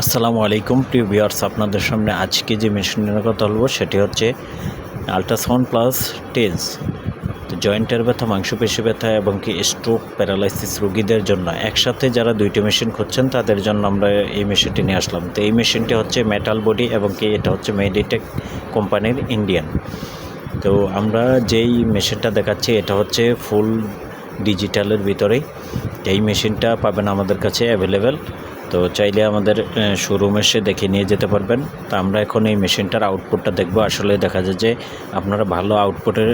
আসসালামু আলাইকুম, প্রিয় ভিউয়ার্স, আপনাদের সামনে আজকে যে মেশিনের কথা বলব, সেটি হচ্ছে আল্ট্রাসাউন্ড প্লাস টেজ তো জয়েন্টের ব্যথা, মাংসপেশি ব্যথা এবং কি স্ট্রোক প্যারালাইসিস রোগীদের জন্য। একসাথে যারা দুইটি মেশিন খুঁজছেন, তাদের জন্য আমরা এই মেশিনটি নিয়ে আসলাম। তো এই মেশিনটি হচ্ছে মেটাল বডি এবং কি এটা হচ্ছে মেডিটেক কোম্পানির ইন্ডিয়ান তো আমরা যেই মেশিনটা দেখাচ্ছি, এটা হচ্ছে ফুল ডিজিটালের ভিতরেই। এই মেশিনটা পাবেন আমাদের কাছে অ্যাভেলেবেল তো চাইলে আমাদের শোরুম এসে দেখে নিয়ে যেতে পারবেন। তো আমরা এখন এই মেশিনটার আউটপুটটা দেখব। আসলে দেখা যায় যে আপনারা ভালো আউটপুটের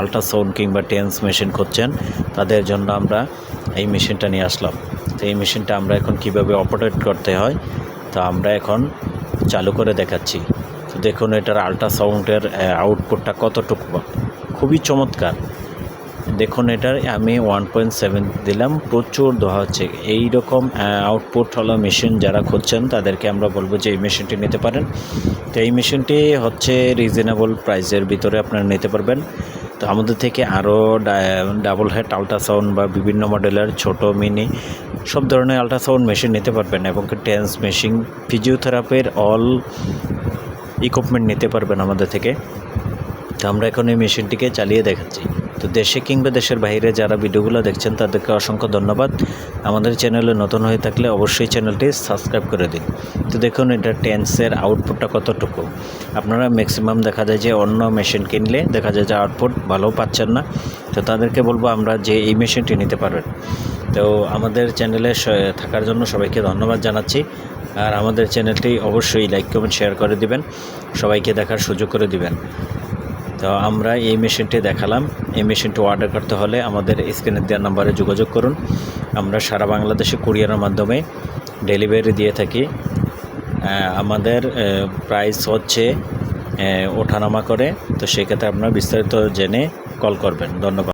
আল্ট্রাসাউন্ড কিংবা টেন্স মেশিন খুঁজছেন, তাদের জন্য আমরা এই মেশিনটা নিয়ে আসলাম। তো এই মেশিনটা আমরা এখন কীভাবে অপারেট করতে হয়, তো আমরা এখন চালু করে দেখাচ্ছি। তো দেখুন, এটার আল্ট্রাসাউন্ডের আউটপুটটা কতটুকু? খুবই চমৎকার। দেখুন এটার, আমি ওয়ান পয়েন্ট সেভেন দিলাম, প্রচুর দেওয়া হচ্ছে। এই রকম আউটপুট হলো মেশিন যারা খুঁজছেন, তাদেরকে আমরা বলব যে এই মেশিনটি নিতে পারেন। তো এই মেশিনটি হচ্ছে রিজনেবল প্রাইসের ভিতরে আপনারা নিতে পারবেন। তো আমাদের থেকে আরও ডাবল হেড আল্ট্রাসাউন্ড বা বিভিন্ন মডেলের ছোট মিনি সব ধরনের আল্ট্রাসাউন্ড মেশিন নিতে পারবেন এবং টেন্স মেশিন ফিজিওথেরাপির অল ইকুইপমেন্ট নিতে পারবেন আমাদের থেকে। তো আমরা এখন এই মেশিনটিকে চালিয়ে দেখাচ্ছি। তো দেশে কিংবা দেশের বাইরে যারা ভিডিওগুলো দেখছেন, তাদেরকে অসংখ্য ধন্যবাদ। আমাদের চ্যানেলে নতুন হয়ে থাকলে অবশ্যই চ্যানেলটি সাবস্ক্রাইব করে দিন। তো দেখুন, এটা টেন্সের আউটপুটটা কতটুকু? আপনারা ম্যাক্সিমাম দেখা যায় যে অন্য মেশিন কিনলে দেখা যায় যে আউটপুট ভালো পাচ্ছেন না। তো তাদেরকে বলব, আমরা যে এই মেশিনটি নিতে পারবেন। তো আমাদের চ্যানেলে থাকার জন্য সবাইকে ধন্যবাদ জানাচ্ছি। আর আমাদের চ্যানেলটি অবশ্যই লাইক কমেন্ট শেয়ার করে দিবেন। সবাইকে দেখার সুযোগ করে দিবেন। তো আমরা এই মেশিনটি দেখালাম। এই মেশিনটি অর্ডার করতে হলে আমাদের স্ক্রিনে দেওয়া নাম্বারে যোগাযোগ করুন। আমরা সারা বাংলাদেশে কুরিয়ারের মাধ্যমে ডেলিভারি দিয়ে থাকি। আমাদের প্রাইস হচ্ছে ওঠানামা করে। তো সেক্ষেত্রে আপনারা বিস্তারিত জেনে কল করবেন। ধন্যবাদ।